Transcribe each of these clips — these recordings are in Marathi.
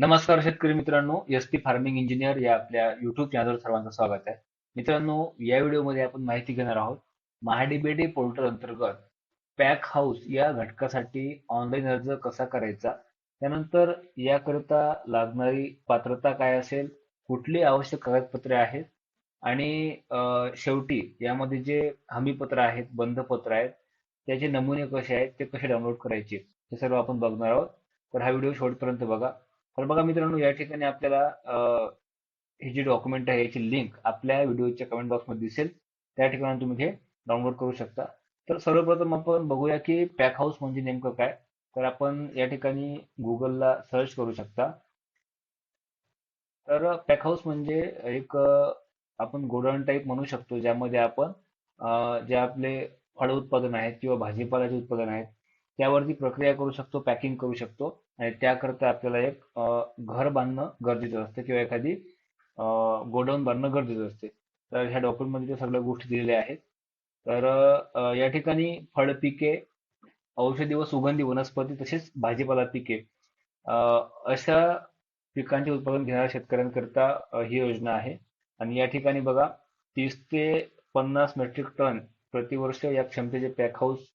नमस्कार शेतकरी मित्रांनो एस टी फार्मिंग इंजिनियर या आपल्या युट्यूब चॅनलवर सर्वांचं स्वागत आहे. मित्रांनो या व्हिडिओमध्ये आपण माहिती घेणार आहोत महाडीबीडी पोर्टल अंतर्गत पॅक हाऊस या घटकासाठी ऑनलाईन अर्ज कसा करायचा? त्यानंतर याकरिता लागणारी पात्रता काय असेल? कुठली आवश्यक कागदपत्रे आहेत? आणि शेवटी यामध्ये जे हमीपत्र आहेत बंधपत्र आहेत त्याचे नमुने कसे आहेत ते कसे डाउनलोड करायचे हे सर्व आपण बघणार आहोत. तर हा व्हिडिओ शेवटपर्यंत बघा. तर बघा मित्रांनो या ठिकाणी आपल्याला हे जे डॉक्युमेंट आहे याची लिंक आपल्या व्हिडिओच्या कमेंट बॉक्समध्ये दिसेल. त्या ठिकाणी तुम्ही हे डाउनलोड करू शकता. तर सर्वप्रथम आपण बघूया की पॅक हाऊस म्हणजे नेमकं काय? तर आपण या ठिकाणी गुगलला सर्च करू शकता. तर पॅक हाऊस म्हणजे एक आपण गोडाऊन टाईप म्हणू शकतो ज्यामध्ये आपण जे आपले फळ उत्पादन आहेत किंवा भाजीपाल्याचे उत्पादन आहेत त्यावरती प्रक्रिया करू शकतो पॅकिंग करू शकतो. आणि त्याकरता आपल्याला एक घर बांधणं गरजेचं असतं किंवा एखादी गोडाऊन बांधणं गरजेचं असते. तर ह्या डॉक्युमेंटमध्ये त्या सगळ्या गोष्टी दिलेल्या आहेत. तर या ठिकाणी फळपिके औषधी व सुगंधी वनस्पती तसेच भाजीपाला पिके अशा पिकांचे उत्पादन घेणाऱ्या शेतकऱ्यांकरता ही योजना आहे. आणि या ठिकाणी बघा तीस ते पन्नास मेट्रिक टन प्रतिवर्ष या क्षमतेचे पॅक हाऊस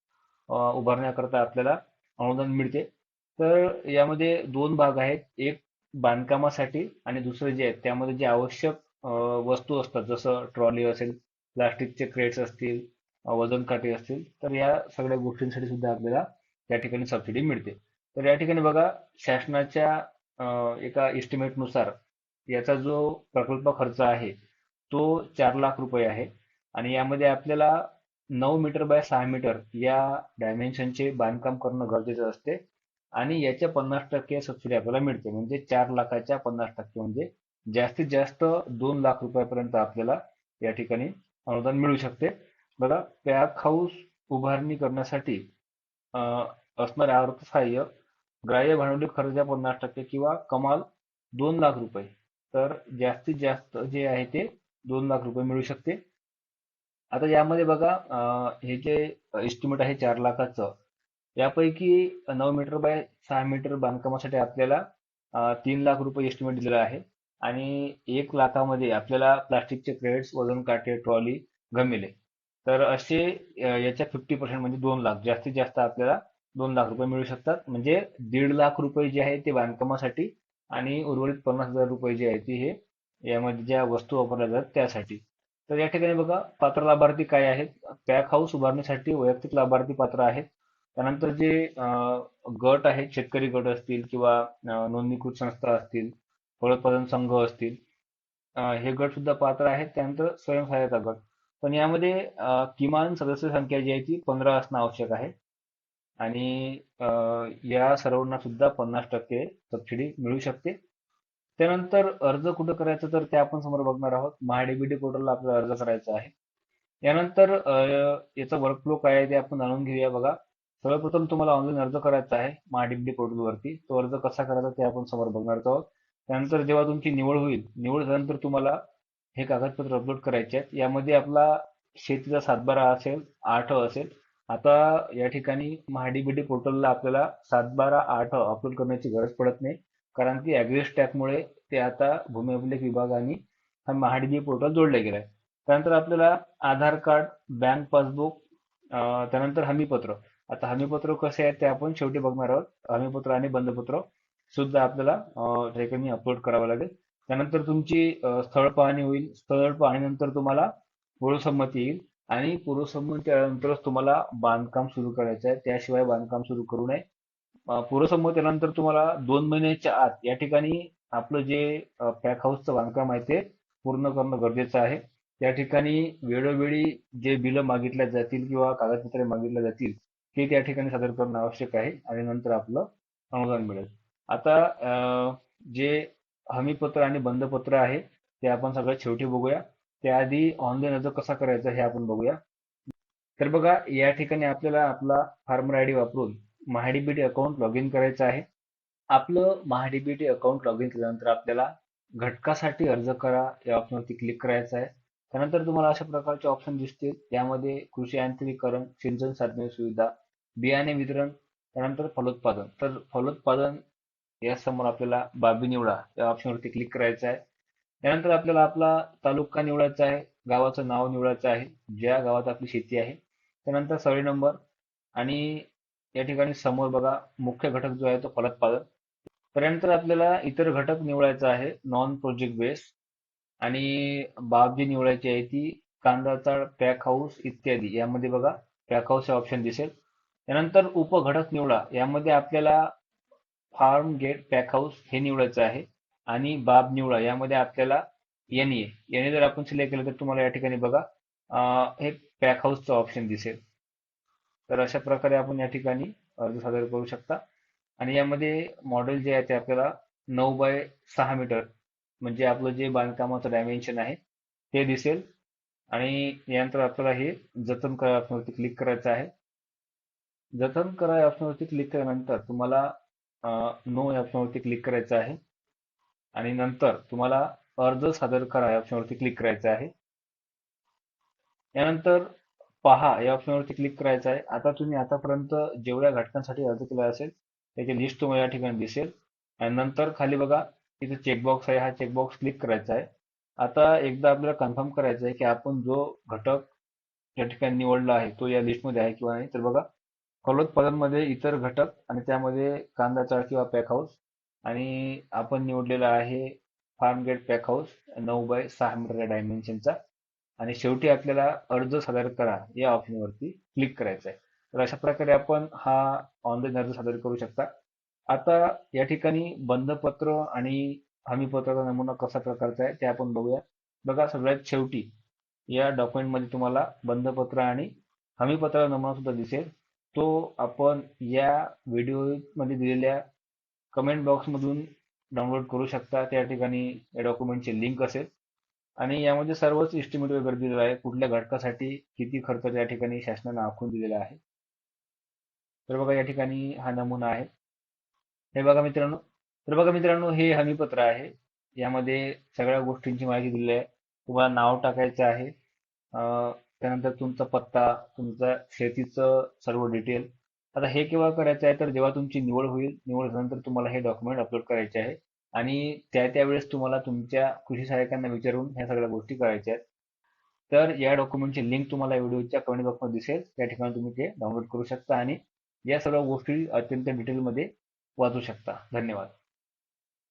उभारण्याकरता आपल्याला अनुदान मिळते. तर यामध्ये दोन भाग आहेत. एक बांधकामासाठी आणि दुसरे जे आहेत त्यामध्ये जे आवश्यक वस्तू असतात जसं ट्रॉली असेल प्लास्टिकचे क्रेट्स असतील वजन काटे असतील तर या सगळ्या गोष्टींसाठी सुद्धा आपल्याला या ठिकाणी सबसिडी मिळते. तर या ठिकाणी बघा शासनाच्या एका estimate याचा जो प्रकल्प खर्च आहे तो चार लाख रुपये आहे. आणि यामध्ये आपल्याला नऊ मीटर बाय सहा मीटर या डायमेन्शनचे बांधकाम करणं गरजेचं असते. आणि याच्या पन्नास टक्के सबसिडी आपल्याला मिळते. म्हणजे चार लाखाच्या पन्नास टक्के म्हणजे जास्तीत जास्त दोन लाख रुपयापर्यंत आपल्याला या ठिकाणी अनुदान मिळू शकते. बघा पॅक हाऊस उभारणी करण्यासाठी असणारे अर्थसहाय्य ग्राह्य भांडवली खर्च पन्नास टक्के किंवा कमाल दोन लाख रुपये तर जास्तीत जास्त जे आहे ते दोन लाख रुपये मिळू शकते. आता यामध्ये बघा अं, हे जे एस्टिमेट आहे चार लाखाचं यापैकी नऊ मीटर बाय सहा मीटर बांधकामासाठी आपल्याला अं, तीन लाख रुपये एस्टिमेट दिलेला आहे. आणि एक लाखामध्ये आपल्याला प्लास्टिकचे क्रेट्स वजन काटे ट्रॉली गमिले तर असे अं, याच्या फिफ्टी पर्सेंट म्हणजे दोन लाख जास्तीत जास्त आपल्याला दोन लाख रुपये मिळू शकतात. म्हणजे दीड लाख रुपये जे आहे ते बांधकामासाठी आणि उर्वरित पन्नास हजार रुपये जे आहे ते हे यामध्ये ज्या वस्तू वापरल्या जातात त्यासाठी. तर या ठिकाणी बघा पात्र लाभार्थी काय आहेत? पॅक हाऊस उभारण्यासाठी वैयक्तिक लाभार्थी पात्र आहेत. त्यानंतर जे गट आहेत शेतकरी गट असतील किंवा नोंदणीकृत संस्था असतील फळोत्पादन संघ असतील हे गट सुद्धा पात्र आहेत. त्यानंतर स्वयंसहाय्यता गट. पण यामध्ये किमान सदस्य संख्या जी आहे ती पंधरा असणं आवश्यक आहे. आणि या सर्वांना सुद्धा पन्नास टक्के सबसिडी मिळू शकते. त्यानंतर अर्ज कुठं करायचा तर ते आपण समोर बघणार आहोत. महाडीबीटी पोर्टलला आपल्याला अर्ज करायचा आहे. यानंतर याचा वर्कफ्लो काय आहे ते आपण जाणून घेऊया बघा. सर्वप्रथम तुम्हाला ऑनलाईन अर्ज करायचा आहे महाडीबीटी पोर्टलवरती तो अर्ज कसा करायचा ते आपण समोर बघणार आहोत. त्यानंतर जेव्हा तुमची निवड होईल निवड झाल्यानंतर तुम्हाला हे कागदपत्र अपलोड करायचे आहेत. यामध्ये आपला शेतीचा सातबारा असेल आठ असेल. आता या ठिकाणी महाडीबीटी पोर्टलला आपल्याला सातबारा आठ अपलोड करण्याची गरज पडत नाही. कारण की ॲग्रेस टॅगमुळे ते आता भूमी अभिलेख विभाग आणि हा महाडीबी पोर्टल जोडले गेलं आहे त्यानंतर आपल्याला आधार कार्ड बँक पासबुक त्यानंतर हमीपत्र. आता हमीपत्र कसे आहेत ते आपण शेवटी बघणार आहोत. हमीपत्र आणि बंधपत्र सुद्धा आपल्याला ठिकाणी अपलोड करावं लागेल. त्यानंतर तुमची स्थळ पाहणी होईल. स्थळ पाहणीनंतर तुम्हाला पूर्वसंमती येईल आणि पूर्वसंमती आल्यानंतरच तुम्हाला बांधकाम सुरू करायचं आहे. त्याशिवाय बांधकाम सुरू करू नये. अं, पूर्वसंमतीनंतर तुम्हाला दोन महिन्याच्या आत या ठिकाणी आपलं जे पॅक हाऊसचं बांधकाम आहे ते पूर्ण करणं गरजेचं आहे. त्या ठिकाणी वेळोवेळी जे बिलं मागितल्या जातील किंवा कागदपत्रे मागितल्या जातील ते त्या ठिकाणी सादर करणं आवश्यक आहे आणि नंतर आपलं अनुदान मिळेल. आता जे हमीपत्र आणि बंधपत्र आहे ते आपण सगळ्यात शेवटी बघूया. त्याआधी ऑनलाईन अर्ज कसा करायचा हे आपण बघूया. तर बघा या ठिकाणी आपल्याला आपला फार्मर आय डी वापरून महाडीबीटी अकाउंट लॉग इन करायचं आहे. आपलं महाडीबीटी अकाउंट लॉग इन केल्यानंतर आपल्याला घटकासाठी अर्ज करा या ऑप्शनवरती क्लिक करायचं आहे. त्यानंतर तुम्हाला अशा प्रकारचे ऑप्शन दिसतील. यामध्ये कृषी यांत्रिकीकरण सिंचन साधने सुविधा बियाणे वितरण त्यानंतर फलोत्पादन. तर फलोत्पादन या समोर आपल्याला बाबी निवडा या ऑप्शनवरती क्लिक करायचं आहे. त्यानंतर आपल्याला आपला तालुका निवडायचा आहे गावाचं नाव निवडायचं आहे ज्या गावात आपली शेती आहे. त्यानंतर सर्वे नंबर आणि या ठिकाणी समोर बघा मुख्य घटक जो आहे तो फलोत्पादन त्यानंतर आपल्याला इतर घटक निवडायचा आहे नॉन प्रोजेक्ट बेस आणि बाब जी निवडायची आहे ती कांदाचा पॅक हाऊस इत्यादी. यामध्ये बघा पॅक हाऊस हे ऑप्शन दिसेल. त्यानंतर उपघटक निवडा. यामध्ये आपल्याला फार्म गेट पॅक हाऊस हे निवडायचं आहे. आणि बाब निवडा. यामध्ये आपल्याला एन ए एन ए जर आपण सिलेक्ट केलं तर तुम्हाला या ठिकाणी बघा हे पॅक हाऊसचं ऑप्शन दिसेल. तर अशा प्रकारे आपण या ठिकाणी अर्ज सादर करू शकता. आणि यामध्ये मॉडेल जे आहे ते आपल्याला नऊ बाय सहा मीटर म्हणजे आपलं जे बांधकामाचं डायमेन्शन आहे ते दिसेल. आणि यानंतर आपल्याला हे जतन करा ऑप्शनवरती क्लिक करायचं आहे. जतन करा ऑप्शनवरती क्लिक केल्यानंतर तुम्हाला नो या ऑप्शनवरती क्लिक करायचं आहे. आणि नंतर तुम्हाला अर्ज सादर करा या ऑप्शनवरती क्लिक करायचं आहे. यानंतर पहा या ऑप्शनवरती क्लिक करायचं आहे. आता तुम्ही आतापर्यंत जेवढ्या घटकांसाठी अर्ज केला असेल त्याची लिस्ट तुम्हाला या ठिकाणी दिसेल. आणि नंतर खाली बघा इथे चेकबॉक्स आहे हा चेकबॉक्स क्लिक करायचा आहे. आता एकदा आपल्याला कन्फर्म करायचं आहे की आपण जो घटक या ठिकाणी निवडला आहे तो या लिस्टमध्ये आहे किंवा नाही तर बघा फलोत्पादनमध्ये इतर घटक आणि त्यामध्ये कांदा चाळ किंवा पॅक हाऊस आणि आपण निवडलेला आहे फार्म गेट पॅक हाऊस नऊ बाय सहा मीटरच्या डायमेन्शनचा आणि शेवटी आपल्याला अर्ज सादर करा या ऑप्शनवरती क्लिक करायचं आहे तर अशा प्रकारे आपण हा ऑनलाईन अर्ज सादर करू शकता. आता या ठिकाणी बंधपत्र आणि हमीपत्राचा नमुना कसा प्रकारचा आहे ते आपण बघूया. बघा सगळ्यात शेवटी या डॉक्युमेंटमध्ये तुम्हाला बंधपत्र आणि हमीपत्राचा नमुना सुद्धा दिसेल. तो आपण या व्हिडिओमध्ये दिलेल्या कमेंट बॉक्समधून डाउनलोड करू शकता. त्या ठिकाणी या डॉक्युमेंटची लिंक असेल. आणि यामध्ये सर्वच इस्टिमेट वगैरे दिलेलं आहे. कुठल्या घटकासाठी किती खर्च या ठिकाणी शासनानं आखून दिलेला आहे? तर बघा या ठिकाणी हा नमुना आहे. हे बघा मित्रांनो तर बघा मित्रांनो हे हमीपत्र आहे. यामध्ये सगळ्या गोष्टींची माहिती दिलेली आहे. तुम्हाला नाव टाकायचं आहे. त्यानंतर तुमचा पत्ता तुमचा शेतीचं सर्व डिटेल आता हे केव्हा करायचं आहे? तर जेव्हा तुमची निवड होईल निवड झाल्यानंतर तुम्हाला हे डॉक्युमेंट अपलोड करायचे आहे. आणि त्या त्यावेळेस तुम्हाला तुमच्या कृषी सहाय्यकांना विचारून ह्या सगळ्या गोष्टी करायच्या आहेत तर या डॉक्युमेंटची लिंक तुम्हाला व्हिडिओच्या कमेंट बॉक्समध्ये दिसेल. त्या ठिकाणी तुम्ही ते डाउनलोड करू शकता आणि या सर्व गोष्टी अत्यंत डिटेलमध्ये वाचू शकता. धन्यवाद.